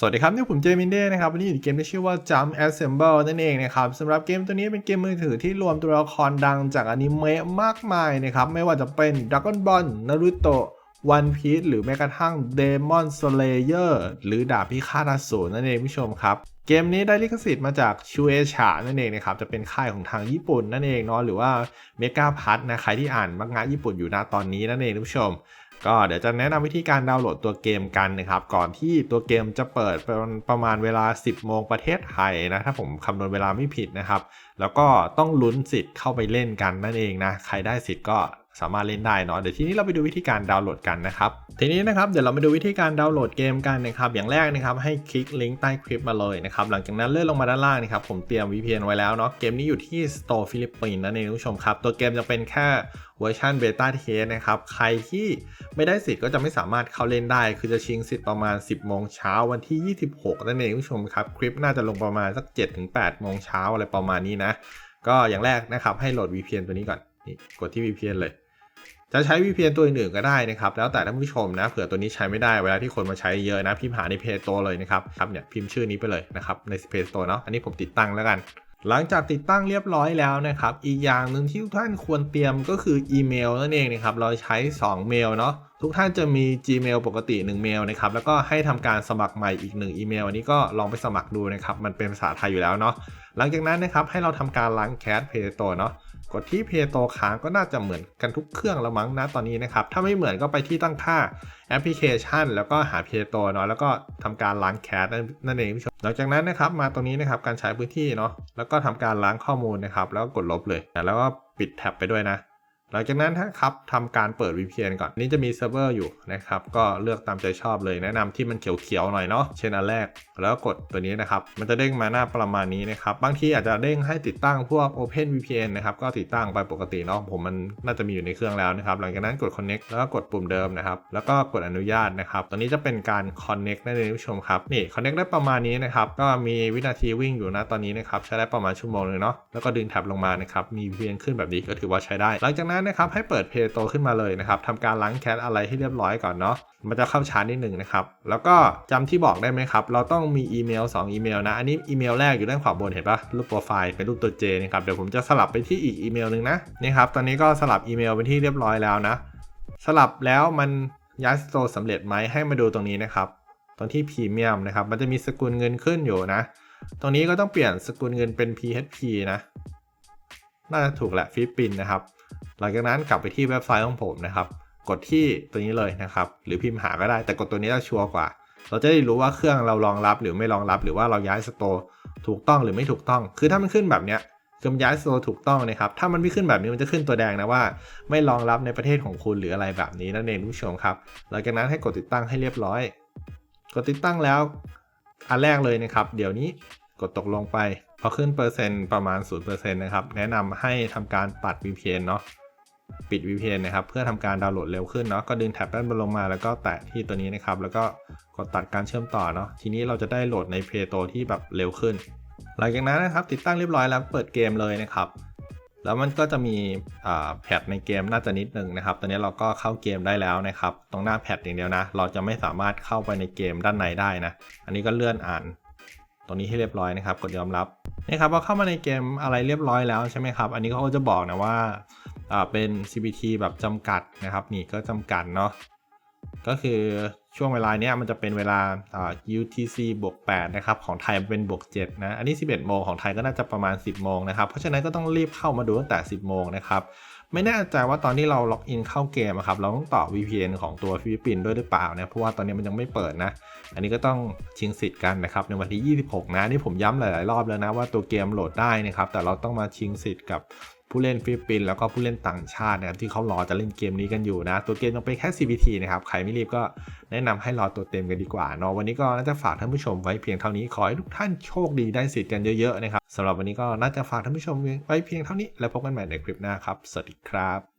สวัสดีครับ นี่ผมเจมินเด้นะครับ วันนี้อยู่ในเกมที่ชื่อว่า Jump Assemble นั่นเองนะครับสำหรับเกมตัวนี้เป็นเกมมือถือที่รวมตัวละครดังจากอนิเมะมากมายนะครับ ไม่ว่าจะเป็น Dragon Ball Naruto One Piece หรือแม้กระทั่ง Demon Slayer หรือดาบพิฆาตอสูรนั่นเองผู้ชมครับ เกมนี้ได้ลิขสิทธิ์มาจากชูเอชานั่นเองนะครับ จะเป็นค่ายของทางญี่ปุ่นนั่นเองเนาะหรือว่าเมกาพัทนะใครที่อ่านมังงะญี่ปุ่นอยู่นะตอนนี้นั่นเองผู้ชม ก็เดี๋ยวจะแนะนำวิธีการดาวน์โหลดตัวเกมกันนะครับ ก่อนที่ตัวเกมจะเปิดเป็นประมาณเวลา 10 โมงประเทศไทยนะ ถ้าผมคำนวณเวลาไม่ผิดนะครับ แล้วก็ต้องลุ้นสิทธิ์เข้าไปเล่นกันนั่นเองนะ ใครได้สิทธิ์ก็ สามารถเล่นได้เนาะเดี๋ยวทีนี้เราไปดูวิธีการดาวน์โหลดกันนะครับทีนี้นะครับเดี๋ยวเรามาดูวิธีการดาวน์โหลดเกมกันนะครับอย่างแรกนะครับให้คลิกลิงก์ใต้คลิปมาเลยนะครับหลังจากนั้นเลื่อนลงมาด้านล่างนะครับผมเตรียม VPN ไว้แล้วเนาะเกมนี้อยู่ที่ Store ฟิลิปปินส์นั่นเองคุณผู้ชมครับตัวเกมจะเป็นแค่เวอร์ชันเบต้าเทสนะครับใครที่ไม่ได้สิทธิ์ก็จะไม่สามารถเข้าเล่นได้ คือจะชิงสิทธิ์ประมาณ 10โมงเช้าวันที่ 26 นั่นเองคุณผู้ชมครับคลิปน่าจะลงประมาณสัก 7-8โมงเช้าอะไรประมาณนี้นะก็อย่างแรกนะครับให้โหลด VPN ตัวนี้ก่อนนี่กดที่ VPN เลย จะใช้ VPN ตัวอื่นๆก็ได้นะครับ แล้วแต่ท่านผู้ชมนะ เผื่อตัวนี้ใช้ไม่ได้ เวลาที่คนมาใช้เยอะนะ พิมพ์หาในเพจตัวเลยนะครับ ครับเนี่ยพิมพ์ชื่อนี้ไปเลยนะครับในเพจตัวเนาะ อันนี้ผมติดตั้งแล้วกัน หลังจากติดตั้งเรียบร้อยแล้วนะครับ อีกอย่างหนึ่งที่ทุกท่านควรเตรียมก็คืออีเมลนั่นเองนะครับ เราใช้ 2 เมลเนาะ ทุกท่านจะมี Gmail ปกติ 1 เมลนะครับ แล้วก็ให้ทำการสมัครใหม่อีก 1 อีเมล อันนี้ก็ลองไปสมัครดูนะครับ มันเป็นภาษาไทยอยู่แล้วเนาะ หลังจากนั้นนะครับให้เราทำการล้างแคสเพย์โตเนาะกดที่เพย์โตค้างก็น่าจะเหมือนกันทุกเครื่องละมั้งนะตอนนี้นะครับ ถ้าไม่เหมือนก็ไปที่ตั้งค่าแอปพลิเคชัน แล้วก็หาเพย์โตเนาะแล้วก็ทำการล้างแคสนั่นเองผู้ชมหลังจากนั้นนะครับมาตรงนี้นะครับการใช้พื้นที่เนาะแล้วก็ทำการล้างข้อมูลนะครับแล้วก็กดลบเลยแล้วก็ปิดแท็บไปด้วยนะ หลังจากนั้นถ้าครับทำการเปิด VPN ก่อนนี่จะมีเซิร์ฟเวอร์อยู่นะครับ ก็เลือกตามใจชอบเลยแนะนำที่มันเขียวๆหน่อยเนาะเช่นอันแรก แล้วกดตัวนี้นะครับ มันจะเด้งมาหน้าประมาณนี้นะครับ บางทีอาจจะเด้งให้ติดตั้งพวก Open VPN นะครับ ก็ติดตั้งไปปกติเนาะผมมันน่าจะมีอยู่ในเครื่องแล้วนะครับ หลังจากนั้นกด Connect แล้วก็กดปุ่มเดิมนะครับ แล้วก็กดอนุญาตนะครับตัวนี้จะเป็นการ Connect นั่นเองผู้ชมครับนี่ Connect ได้ประมาณนี้นะครับก็มีวินาทีวิ่งอยู่นะตอนนี้นะครับใช้ได้ประมาณชั่วโมงนึงเนาะแล้วก็ดึงแท็บลงมานะครับมี VPN ขึ้นแบบนี้ก็ถือว่าใช้ได้หลังจากนั้นนะครับให้เปิดเพย์โตขึ้นมาเลยนะครับทำการล้างแคสอะไรให้เรียบร้อยก่อนเนาะมันจะเข้าช้านิดหนึ่งนะครับ แล้วก็จำที่บอกได้ไหมครับ เราต้องมีอีเมล 2 อีเมลนะ อันนี้อีเมลแรกอยู่ด้านขวาบนเห็นปะรูปโปรไฟล์เป็นรูปตัว J นะครับ เดี๋ยวผมจะสลับไปที่อีกอีเมลหนึ่งนะ นี่ครับ ตอนนี้ก็สลับอีเมลเป็นที่เรียบร้อยแล้วนะ สลับแล้วมันย้ายสโตร์สำเร็จไหมให้มาดูตรงนี้นะครับ ตรงที่พรีเมียมนะครับ มันจะมีสกุลเงินขึ้นอยู่นะ ตรงนี้ก็ต้องเปลี่ยนสกุลเงินเป็น PHP นะ น่าจะถูกแหละฟิลิปปินนะครับ หลังจากนั้นกลับไปที่เว็บไซต์ของผมนะครับ กดที่ตัวนี้เลยนะครับ หรือพิมพ์หาก็ได้ แต่กดตัวนี้จะชัวร์กว่า เราจะได้รู้ว่าเครื่องเรารองรับหรือไม่รองรับ หรือว่าเราย้ายสโตร์ถูกต้องหรือไม่ถูกต้อง คือถ้ามันขึ้นแบบเนี้ยคือมันย้ายสโตร์ถูกต้องนะครับ ถ้ามันไม่ขึ้นแบบนี้มันจะขึ้นตัวแดงนะว่า ไม่รองรับในประเทศของคุณหรืออะไรแบบนี้นั่นเองผู้ชมครับ หลังจากนั้นให้กดติดตั้งให้เรียบร้อย กดติดตั้งแล้วอันแรกเลยนะครับ เดี๋ยวนี้กดตกลงไปพอขึ้นเปอร์เซ็นต์ประมาณ 0%นะครับ แนะนำให้ทำการปัด VPN เนาะ ปิด VPN นะครับ เพื่อทำการดาวน์โหลดเร็วขึ้นเนาะก็ดึงแท็บด้านบนลงมาแล้วก็แตะที่ตัวนี้นะครับ แล้วก็กดตัดการเชื่อมต่อเนาะทีนี้เราจะได้โหลดใน Play Store ที่แบบเร็วขึ้น หลังจากนั้นนะครับ ติดตั้งเรียบร้อยแล้วเปิดเกมเลยนะครับแล้วมันก็จะมีแพทในเกมน่าจะนิดนึงนะครับ ตอนนี้เราก็เข้าเกมได้แล้วนะครับ ตรงหน้าแพทอย่างเดียวนะ เราจะไม่สามารถเข้าไปในเกมด้านในได้นะ อันนี้ก็เลื่อนอ่าน ตรงนี้ให้เรียบร้อยนะครับ กดยอมรับ นี่ครับพอเข้ามาในเกมอะไรเรียบร้อยแล้วใช่ไหมครับ อันนี้เขาก็จะบอกนะว่า เป็น CPT แบบจำกัดนะครับนี่ก็จำกัดเนาะก็คือช่วงเวลาเนี้ยมันจะเป็นเวลาอ่า UTC บวก8นะครับของไทยเป็นบวก7นะอันนี้ 11 โมงของไทยก็น่าจะประมาณ 10 โมงนะครับเพราะฉะนั้นก็ต้องรีบเข้ามาดูตั้งแต่ 10 โมงนะครับไม่แน่ใจว่าตอนที่เราล็อกอินเข้าเกมอะครับเราต้องต่อ VPN ของตัวฟิลิปปินส์ด้วยหรือเปล่านะเพราะว่าตอนนี้มันยังไม่เปิดนะ อันนี้ก็ต้องชิงสิทธิ์กันนะครับในวันที่ 26 นะนี่ผมย้ำหลาย ๆ รอบแล้วนะว่าตัวเกมโหลดได้นะครับแต่เราต้องมาชิงสิทธิ์กับ ผู้เล่นฟิลิปปินส์แล้วก็ผู้เล่นต่างชาตินะครับที่เขารอจะเล่นเกมนี้กันอยู่นะ ตัวเกมต้องเป็นแค่ CBT นะครับ ใครไม่รีบก็แนะนำให้รอตัวเต็มกันดีกว่าเนาะวันนี้ก็น่าจะฝากท่านผู้ชมไว้เพียงเท่านี้ขอให้ทุกท่านโชคดีได้สิทธิ์กันเยอะๆนะครับสำหรับวันนี้ก็น่าจะฝากท่านผู้ชมไว้เพียงเท่านี้แล้วพบกันใหม่ในคลิปหน้าครับสวัสดีครับ